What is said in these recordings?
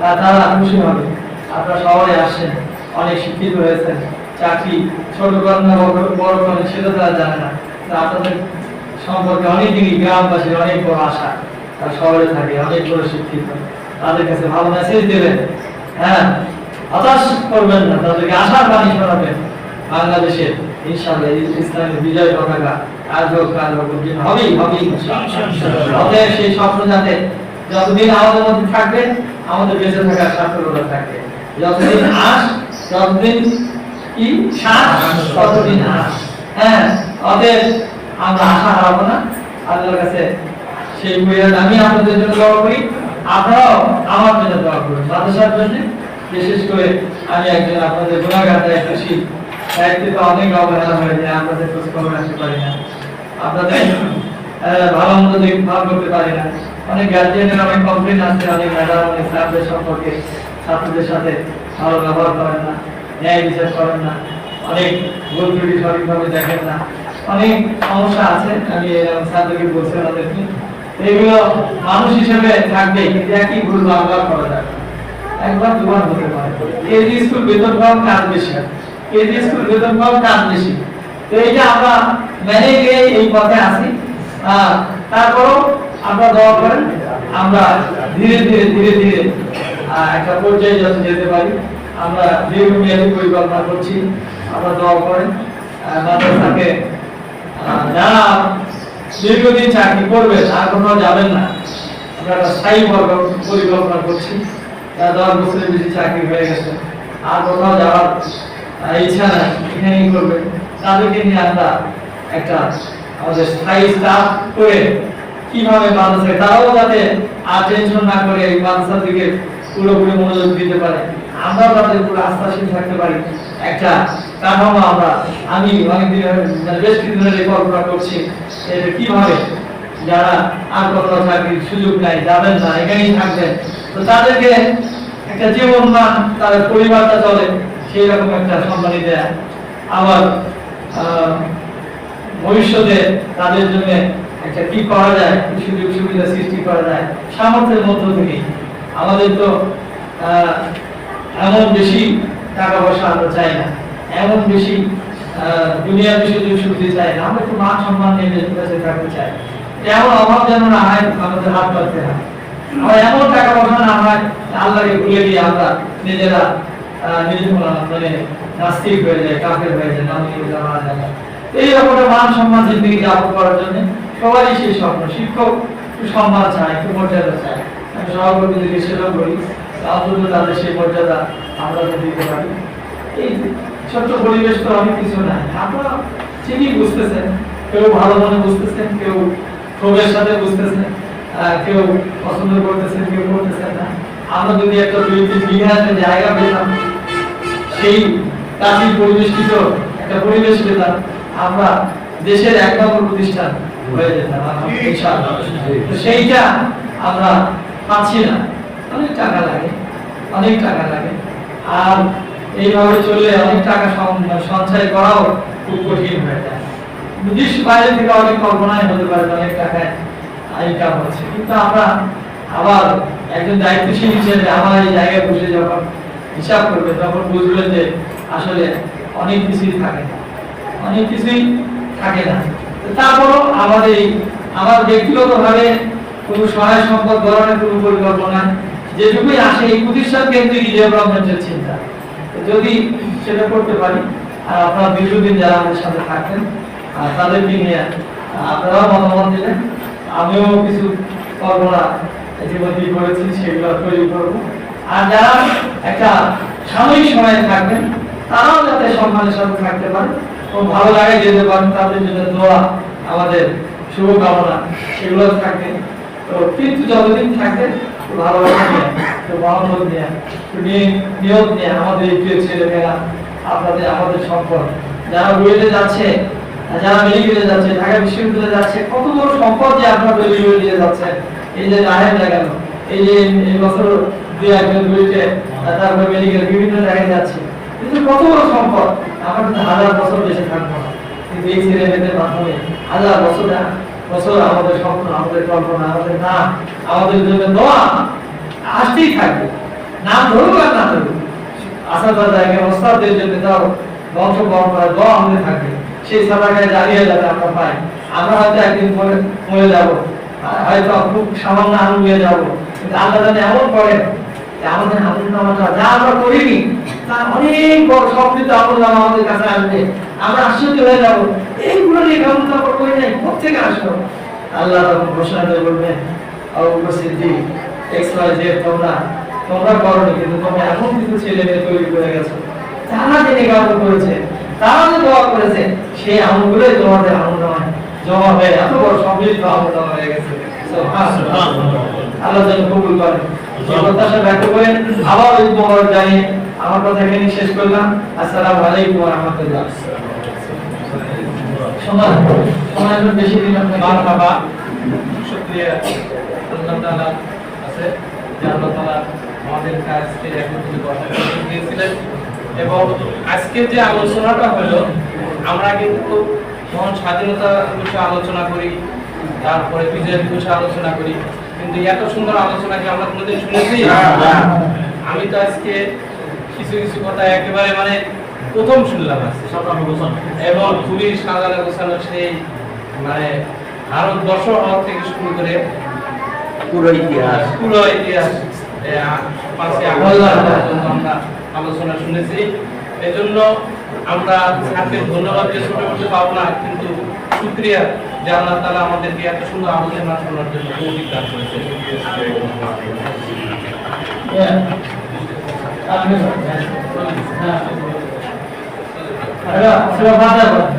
তারা খুশি হবে। আপনারা শহরে আসছেন অনেক শিক্ষিত হয়েছেন চাকরি ছোট করেন না বড়- করেন সেটা তারা জানে না। আপনাদের সম্পর্কে অনেক দিনই গ্রামবাসীর অনেক বড় আশা। তারা শহরে থাকে অনেক বড় শিক্ষিত। তাদের কাছে ভালো মেসেজ দেবেন। হ্যাঁ হতাশ করবেন না তাদেরকে আশার বাণী শোনাবেন। বাংলাদেশের ইনশাআল্লাহ ইসলামের বিজয় পতাকা আজ হোক কাল হোক হবেই হবেই সেই স্বপ্ন যাতে যতদিন আমাদের মধ্যে থাকবে আমাদের বেঁচে থাকার সার্থকতা থাকে। যতদিন আস ততদিন কি? শ্বাস ততদিন আস। হ্যাঁ অতএব আমরা আশা হারাবো না। আল্লাহর কাছে সেই বইয়ের আমি আপনাদের জন্য দোয়া করি। আপনারাও আমার জন্য দোয়া করুন। মাদ্রাসার জন্য বিশেষ করে আমি একজন আপনাদের গুণাগার দায়িত্বশী দায়িত্বে তো অনেক অবহেলা হয়ে যায় আপনাদের খোঁজ খবর রাখতে পারি না। আপনাদের ভালো মন্দ করতে পারি না। অনেক গার্জিয়ানের অনেক কমপ্লেন আসছে অনেক ম্যাডাম অনেক স্যারদের সম্পর্কে, ছাত্রদের সাথে ভালো ব্যবহার করেন না, ন্যায় বিচার করেন না, অনেক ভুল ত্রুটি সঠিকভাবে দেখেন না। অনেক সমস্যা আছে, আমি স্যারদেরকে বলছি ওনাদেরকে। এগুলো মানুষ হিসেবে থাকবে, কিন্তু একই ভুল বারবার করা যাবে। একবার, দুবার হতে পারে। কেজি স্কুল বেতন কম কাজ বেশি কেজি স্কুল বেতন কম কাজ বেশি, তো এইটা আমরা মেনে গিয়ে এই পথে আসি তারপরও আমরা দোয়া করেন, আমরা ধীরে ধীরে ধীরে ধীরে একটা পর্যায়ে যত যেতে পারি, আমরা দীর্ঘমেয়াদী পরিকল্পনা করছি আমরা দোয়া করেন মাদ্রাসাকে যারা দীর্ঘদিন চাকরি করবেন আর কোথাও যাবেন না। আমরা একটা স্থায়ী পরিকল্পনা করছি, যারা দশ বছরের বেশি চাকরি হয়ে গেছে, আর কোথাও যাওয়ার ইচ্ছা নাই, এখানেই করবে। তাদেরকে নিয়ে আমরা একটা আমাদের স্থায়ী স্টাফ করে কীভাবে মাদ্রাসা তারাও যাতে আর টেনশন না করে এই মাদ্রাসার দিকে পুরোপুরি মনোযোগ দিতে পারে। আমরা তাদের উপর আস্থাশীল থাকতে পারি। একটা কাঠামো আমরা আমি অনেকদিন মানে বেশ কিছু ধরে কল্পনা করছি। এটা কীভাবে যারা আর কোথাও চাকরির সুযোগ নাই যাবেন না এখানেই থাকবেন। তো তাদেরকে একটা জীবন মান তাদের পরিবারটা চলে সেই রকম একটা সম্মানী দেয়া। আবার আহ, ভবিষ্যতে তাদের জন্য একটা কি করা যায়, কি সুযোগ সুবিধা সৃষ্টি করা যায়, সামর্থ্যের মধ্য থেকে আমাদের তো এমন বেশি টাকা পয়সা আমরা চাই না। এমন বেশি দুনিয়ার সুযোগ সুবিধা চাই না। আমরা একটু মান সম্মান নিয়ে বেঁচে থাকতে চাই। এমন অভাব যেন না হয়, আমাদের হাত পাততে হয়। আমার এমন টাকা পয়সা না হয় আল্লাহকে ভুলে গিয়ে আমরা নিজেরা নিজের মানে নাস্তিক হয়ে যায় কাফের হয়ে যায় নাম নিয়ে যাওয়া যায় না। এই রকম মান সম্মান জিন্দগি যাপন করার জন্য সবারই সেই স্বপ্ন। শিক্ষক সম্মান চায়, একটু মর্যাদা চায়। আমি সভাপতিদেরকে সেটাও করি অন্তত তাদের সেই মর্যাদা আমরা দিতে পারি। এই ছোট্ট পরিবেশ তো অনেক কিছু নাই। আপনারা ঠিকই বুঝতেছেন, কেউ ভালো মনে বুঝতেছেন, কেউ ক্ষোভের সাথে বুঝতেছেন কেউ পছন্দ করতেছেন, কেউ করতেছেন না। আমরা যদি একটা দুই তিন বিঘাতে জায়গা পেতাম, সেই কাজী পরিবেষ্টিত একটা পরিবেশ পেতাম আমরা দেশের এক নম্বর প্রতিষ্ঠান হয়ে যেতাম সেইটা আমরা পাচ্ছি না। অনেক টাকা লাগে অনেক টাকা লাগে। আর এইভাবে চললে অনেক টাকা সঞ্চয় করাও খুব কঠিন হয়ে যায়। দেশ বাইরে থেকে অনেক কল্পনায় হতে পারে অনেক টাকায় ইনকাম হচ্ছে। কিন্তু আমরা আবার একজন দায়িত্বশীল হিসেবে আমার এই জায়গায় বসে যখন হিসাব করবে তখন বুঝবেন যে আসলে অনেক কিছুই থাকে। না অনেক কিছুই থাকে না। তারপরও আমাদের আমার ব্যক্তিগতভাবে কোনো সহায় সম্পদ ধরনের কোনো পরিকল্পনা যেটুকুই আসে এই প্রতিষ্ঠান কেন্দ্রিক ডেভেলপমেন্টের চিন্তা। যদি সেটা করতে পারি, আর আপনারা দীর্ঘদিন যারা আমাদের সাথে থাকতেন তাদেরকে নিয়ে আপনারাও মতামত দিলেন। আমিও কিছু কল্পনা ইতিমধ্যেই করেছি, সেগুলো তৈরি করব। আর যারা একটা সাময়িক সময়ে থাকবেন, তারাও যাতে সম্মানের সাথে থাকতে পারে। ভালো লাগায় যেতে পারেন, তাদের জন্য দোয়া, আমাদের শুভকামনা সেগুলো থাকে। তো কিন্তু যতদিন থাকে সম্পদ। যারা যাচ্ছে যারা যাচ্ছে সম্পদ আপনারা এই যে এই যে এই বছর দুই একজন মেডিকেল বিভিন্ন জায়গায় যাচ্ছে। কিন্তু কত বড় সম্পদ? আমরা কিন্তু হাজার বছর বেঁচে থাকব না। কিন্তু এই ছেলে মেয়েদের মাধ্যমে হাজার বছর বছর আমাদের স্বপ্ন, আমাদের কল্পনা, আমাদের নাম আমাদের জন্য দোয়া আসতেই থাকবে। নাম ধরুক আর না ধরুক আসাদার জায়গায় ওস্তাদদের জন্য তাও বংশ পরম্পরা দোয়া আমাদের থাকবে। সেই সাদাকায় জারিয়ে যাতে আমরা পাই আমরা হয়তো একদিন পরে মরে যাব। হয়তো খুব সামান্য হয়ে যাব। কিন্তু আল্লাহ জানে এমন করেন আমাদের আমল নামাটা যা আমরা করিনি তার অনেক বড় সমৃদ্ধ আমল আমাদের কাছে আসবে। আমরা আশ্চর্য হয়ে যাব। এইগুলো নিয়ে কেমন আমরা করি নাই কোথেকে আসলো। আল্লাহ তখন ঘোষণা দিয়ে বলবেন উপস্থিতি এক্স ওয়াই জেড তোমরা তোমরা করনি কিন্তু তোমরা এমন কিছু ছেলে মেয়ে তৈরি করে গেছো। যারা জেনে আমল করেছে তারা যে দোয়া করেছে সেই আমলগুলোই তোমাদের আমল নয়। জমা হয়ে এত বড় সমৃদ্ধ আমল হয়ে গেছে। আল্লাহ যেন কবুল করেন সেই প্রত্যাশা ব্যক্ত করে আবার ঈদ মোবারক জানিয়ে আমার কথা এখানে শেষ করলাম। আসসালামু আলাইকুম ওয়া রাহমাতুল্লাহ। সময় সময় বেশি দিন আপনাকে মারহাবা শুকরিয়া। আল্লাহ তাআলা আছে যে আল্লাহ তাআলা আমাদের কাজকে একত্রিত করার সুযোগ দিয়েছিলেন এবং আজকে যে আলোচনাটা হলো আমরা কিন্তু মহান স্বাধীনতা বিষয়ে আলোচনা করি তারপরে বিজয় দিবসে আলোচনা করি। কিন্তু এত সুন্দর আলোচনা কি আমরা কোনোদিন শুনেছি? আমি তো আজকে কিছু কিছু কথা একেবারে মানে প্রথম শুনলাম আজকে। এবং খুবই সাজানো গোছানো সেই মানে ভারতবর্ষ হওয়া থেকে শুরু করে পুরো ইতিহাস। পুরো ইতিহাস আমরা আলোচনা শুনেছি। এজন্য আমরা স্যারকে ধন্যবাদ যে ছোট করতে পারব না কিন্তু শুক্রিয়া যে আল্লাহ তালা আমাদেরকে এত সুন্দর আলোচনা শোনার জন্য তৌফিক দান করেছে. আপনি হ্যাঁ আরে সুরা ফাতিহা পড়েন।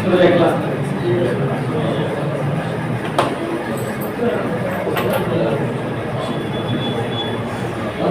সূরা ইখলাস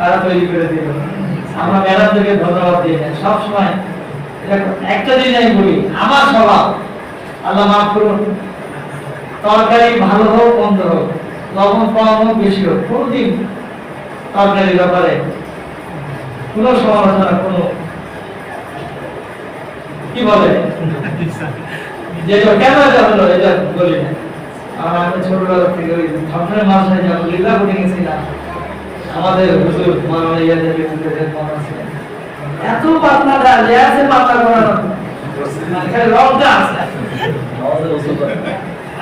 তারা তৈরি করে দিল। আমরা ম্যাডামদেরকে ধন্যবাদ দিই না সবসময় দেখো, একটা জিনিস আমি বলি আমার স্বভাব আল্লাহ মাফ করুন তরকারি ভালো হোক মন্দ হোক লবণ কম হোক বেশি হোক কোনদিন তরকারির ব্যাপারে কোনো সমালোচনা কোনো কি বলে? যেটা কেন এটা এটা বলি না। আর ছোটবেলা থেকে ওই ঠাকুরের মাসায় যাব লীলা করে গেছিলাম। আমাদের হুজুর মাননীয় ইয়াদের বিরুদ্ধে মনে এত পাতলা যে আছে পাতলা করানো খালি রংটা আছে।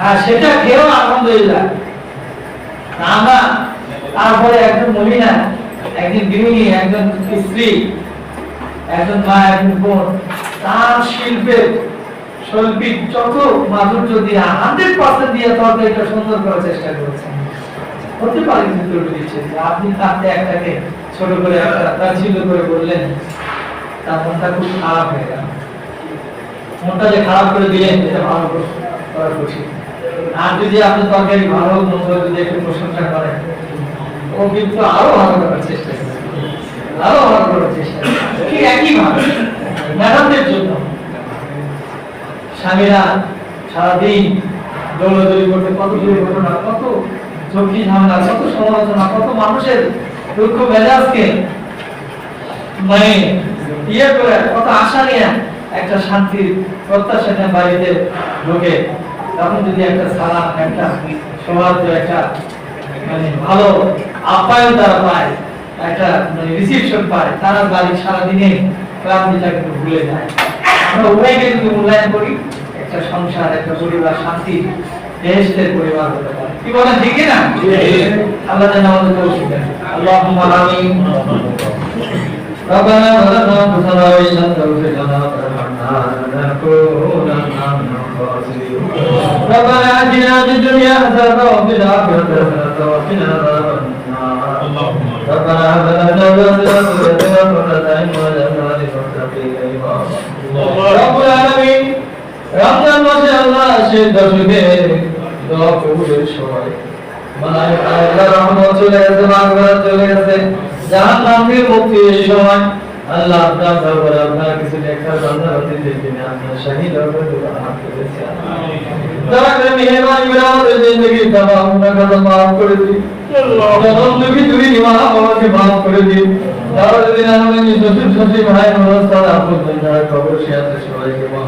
হ্যাঁ সেটা খেয়েও আলহামদুলিল্লাহ। আমরা তারপরে একজন মহিলা, একজন গৃহিণী, একজন স্ত্রী, একজন মা, একজন বোন, তার শিল্পের শৈল্পিক যত মাধুর্য দিয়ে হান্ড্রেড পার্সেন্ট দিয়ে তরকারিটা সুন্দর করার চেষ্টা করেছেন। হতে পারে কিন্তু দিচ্ছে আপনি তাতে একটাকে ছোট করে একটা তাচ্ছিল্য করে বললেন, তার মনটা খুব খারাপ হয়ে গেল। মনটা যে খারাপ করে দিলেন, এটা ভালো করে- করা খুশি আর যদি আপনি তরকারি ভালো মন্দ যদি একটু প্রশংসা করেন, ও কিন্তু আরও ভালো করার চেষ্টা করবে। আরও ভালো করার চেষ্টা ভাবে ম্যাডামদের জন্য স্বামীরা সারাদিন দৌড়দৌড়ি করতে কত দুর্ঘটনা কত ঝক্কি ঝামেলা কত সমালোচনা, কত মানুষের দুঃখ মেজাজকে মানে ইয়ে করে, কত আশা নিয়ে একটা শান্তির প্রত্যাশা বাড়িতে ঢোকে। তখন যদি একটা সালাম, একটা সৌহার্দ্য, একটা মানে ভালো আপ্যায়ন তারা পায়, একটা মানে রিসিপশন পায়, তারা বাড়ি সারাদিনে ক্লান্তিটা কিন্তু ভুলে যায়। আমরা উভয়কে যদি মূল্যায়ন করি, একটা সংসার, একটা পরিবার, শান্তি দেশের পরিবার হতে পারে কি বলেন ঠিক কি না আল্লাহ যেন আমাদের তৌফিক দেন আল্লাহুম্মা আমিন ربنا ظلمنا انفسنا وان لم تغفر لنا وترحمنا لنكونن من الخاسرين ربنا اتنا في الدنيا حسنه وفي الاخره حسنه وقنا عذاب النار ربنا هب لنا من ذريتنا قرة اعين واجعلنا للمتقين اماما رب العالمين রমজান মাসে আল্লাহ সে দশকে দোয়া কবুলের সময় মানে আল্লাহ রহমত চলে গেছে মাগফিরাত চলে গেছে। জাহান্নাম থেকে মুক্তি সময়। আল্লাহ আপনার দরবারে আপনার কিছু লেখা বান্দা হতে দিন আপনার শাহিদ হবে দোয়া করেছে। দয়া করে করে আমাদের জিন্দগি তামাম গুনাহগার মাফ করে দিন। জনম দুঃখী দুঃখী মা বাবাকে মাফ করে দিন। তারা যদি আমাদের নিজ শ্বশুর শ্বশুর ভাই অবস্থার আপন কবর সে আছে সবাইকে মাফ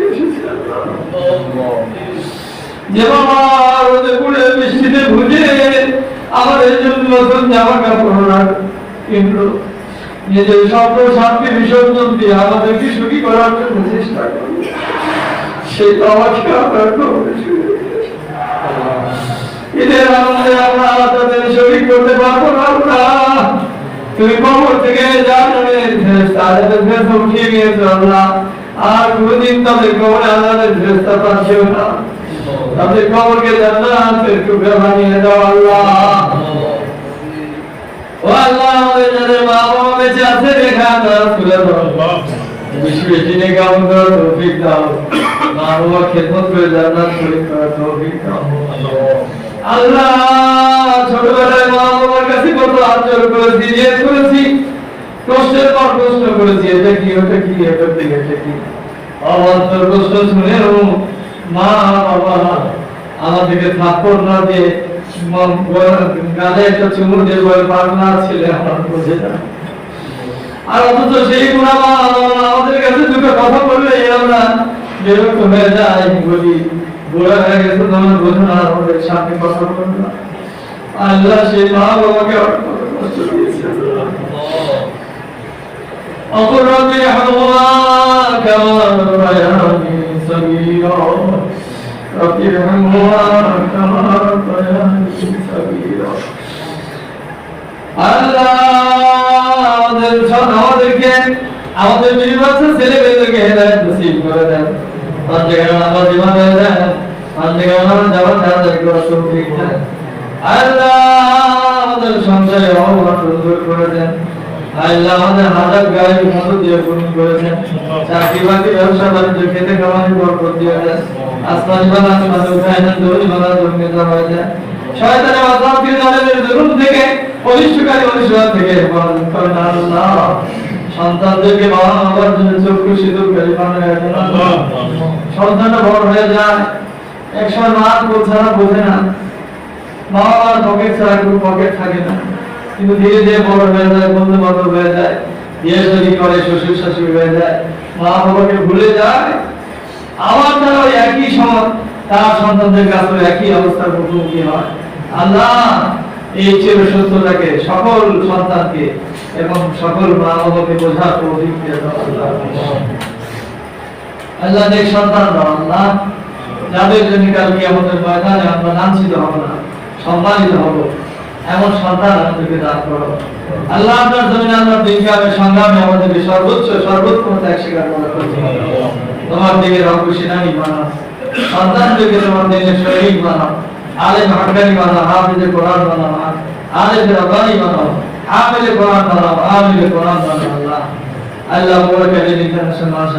যে বাবা রোদে বৃষ্টিতে ভুজে, আমার এই জন্য নতুন জামা কাপড় না কিনলো নিজের স্বপ্ন শান্তি বিসর্জন দিয়ে আমাদেরকে সুখী করার জন্য চেষ্টা করল সেই রেখে এসেছি। ঈদের আমরা তাদের তুমি কবর থেকে ফেরেশতা আলাদের ফেরেশতা উঠিয়ে নিয়েছো আল্লাহ আর কোনদিন তাদের কবরে আলাদের ফেরেশতা পাচ্ছেও না। তাদের কবরকে জান্নাতের টুকরা বানিয়ে দাও আল্লাহ। ও আল্লাহ, আমাদের যাদের মা বাবা বেঁচে আছে রেখা তারা তুলে দাও বেশি বেশি নেকা আমাদের তৌফিক দাও। মা বাবা খেদমত করে জান্নাত শরীফ করার তৌফিক দাও। আল্লাহ, ছোটবেলায় মা বাবার কাছে কত আচরণ করেছি জিজ্ঞেস করেছি। কষ্টের পর কষ্ট করেছি, এটা কি, ওটা কি এটা কি এটা কি? অবান্তর কষ্ট শুনেও মা, বাবা না দিয়ে গালে একটা চুমুর দিয়ে বলে ছেলে, আমার বোঝে না। আর অথচ সেই আমাদের কাছে দুটো কথা বললে আমরা বিরক্ত হয়ে যাই, বলি, বুড়া হয়ে গেছে তোমার বোঝো না আমাদের সামনে কথা বলবে না। আল্লাহ সেই মা বাবাকে অনেক أقول رب ارحمهما كما ربياني صغيرا رب ارحمهما كما ربياني صغيرا আল্লাহ আমাদের সব আমাদেরকে আমাদের নির্বাচন ছেলে মেয়েদেরকে হেদায়ত নসিব করে দেন পাঁচ জায়গায় আমার জীবন হয়ে দেন পাঁচ জায়গায় আমার যাওয়ার তাড়াতাড়ি করার তৌফিক দেন আল্লাহ আমাদের সংসারে অবমানন দূর করে দেন আল্লাহ। সন্তানদেরকে বাবা মাবার জন্য চক্ষু বানায় সন্তানটা বড় হয়ে যায়। একসময় মা ছাড়া বোঝে না। মা বাবার পকেট ছাড়া কোনো পকেট থাকে না। কিন্তু ধীরে ধীরে বড় হয়ে যায়, বন্ধু বান্ধব হয়ে যায়, বিয়ে শাদী করে, শ্বশুর শাশুড়ি হয়ে যায়, মা বাবাকে ভুলে যায় দ্বারা ওই একই সময় তার সন্তানদের কাছে একই অবস্থার মুখোমুখি হয়। আল্লাহ এই চির সত্যটাকে সকল সন্তানকে এবং সকল মা বাবাকে বোঝার তৌফিক আল্লাহ। নেক সন্তান আল্লাহ। যাদের জন্য কালকে আমাদের ময়দানে আমরা লাঞ্ছিত হব না, সম্মানিত হব। এমন সন্তান আমাদেরকে দান করো। আল্লাহ আপনার জমিনে আমরা দিনকামে সংগ্রামে আমাদেরকে সর্বোচ্চ সর্বোত্তম ত্যাগ স্বীকার করা। তোমার দিকে রব সেনানি বানাও। সন্তানদেরকে তোমার দিনের শহীদ বানাও। আলেম হাক্কানি বানাও, হাফিজে কোরআন বানাও। আলেম রব্বানি বানাও। আমিলে কোরআন আমিলে কোরআন আল্লাহ। আল্লাহ আলী ইন্টারন্যাশনাল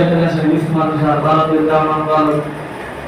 ইন্টারন্যাশনাল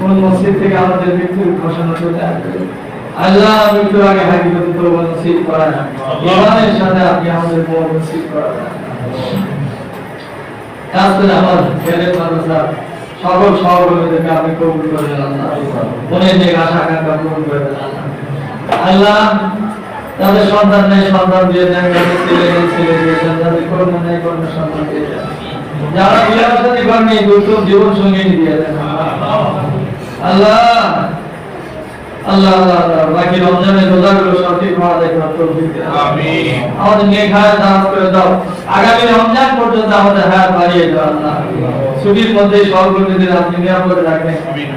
কোন মসজিদ থেকে আমাদের মৃত্যুর ঘোষণা চলে আসবে আল্লাহ মৃত্যুর আগে হাকিকত তো নসিব করা ইমানের সাথে আপনি আমাদের মন নসিব করা আমার ছেলের মাদ্রাসা সকল সহকর্মীদেরকে আপনি কবুল করে আল্লাহ। মনের যে আশা আকাঙ্ক্ষা পূরণ করে আল্লাহ। তাদের সন্তান নেই সন্তান দিয়ে দেন ছেলে নেই ছেলে দিয়ে দেন তাদের কন্যা নেই কন্যা সন্তান দিয়ে দেন যারা বিয়ে করেনি দুর্গম জীবন সঙ্গী দিয়ে দেন। আল্লাহ! আল্লাহ আল্লাহ আল্লাহ। বাকি রমজানের রোজাগুলো সঠিক ভাবে দেখার তৌফিক আমিন। আমাদের নেক হায়াত দান করে দাও। আগামী রমজান পর্যন্ত আমাদের হায়াত বাড়িয়ে দাও আল্লাহ। ছুটির মধ্যে সহকর্মীদের আপনি নিরাপদে রাখবেন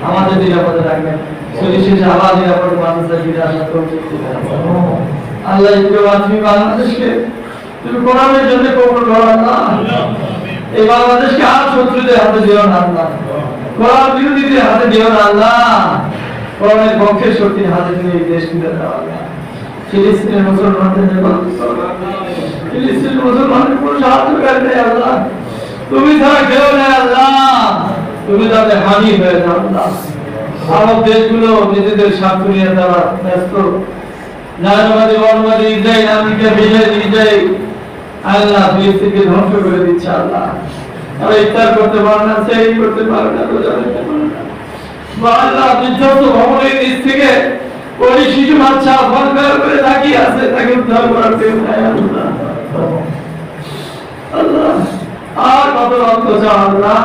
আমাদের নিরাপদে রাখবেন ছুটি শেষে আবার নিরাপদে মানুষের ফিরে আসার তৌফিক আল্লাহ একটু তুমি বাংলাদেশকে তুমি কোরআনের জন্য কবুল করো আল্লাহ। এই বাংলাদেশকে আর শত্রুদের হাতে দিও না আল্লাহ। বিরোধীদের হাতে দিও না আল্লাহ পক্ষের শক্তির হাতে তুমি এই দেশ আল্লাহ ফিলিস্তিনের মুসলমানদের ফিলিস্তিনের মুসলমানদের কোনো আল্লাহ। তুমি ছাড়া কেউ নেই আল্লাহ। তুমি তাদের হানি হয়ে যাও আল্লাহ আরব দেশগুলো নিজেদের স্বার্থ নিয়ে তারা ব্যস্ত। জায়গাবাদী বর্ণবাদী ইসরায়েল, আমেরিকা বিজয় ইসরায়েল আল্লাহ ফিলিস্তিনকে ধ্বংস করে দিচ্ছে আল্লাহ। তারা ইফতার করতে পারে না, সেই করতে পারে না রোজা রাখতে আল্লাহ বিধ্বস্ত ভবনের নিচ থেকে ওই শিশু বাচ্চা ভরকার করে তাকিয়ে আছে, তাকে উদ্ধার করার কেউ নাই আর কত রক্ত চাও আল্লাহ?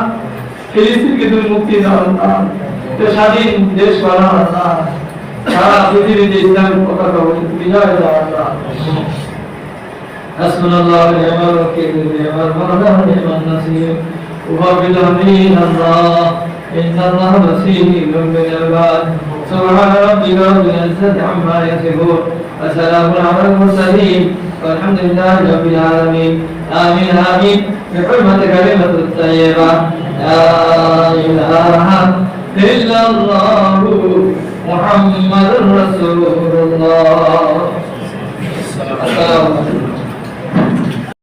ফিলিস্তিনকে তুমি মুক্তি দাও আল্লাহ। স্বাধীন দেশ বানাও আল্লাহ। সারা পৃথিবীতে ইসলামের পতাকা বিজয় দাও আল্লাহ। حسبنا الله ونعم الوكيل ونعم المولى ونعم النصير. وفضل من الله. إن الله بصير بالعباد. سبحان ربك رب العزة عما يصفون. وسلام على المرسلين. والحمد لله رب العالمين. آمين آمين. بحرمة كلمة الطيبة. لا إله إلا الله. محمد رسول الله. السلام عليكم.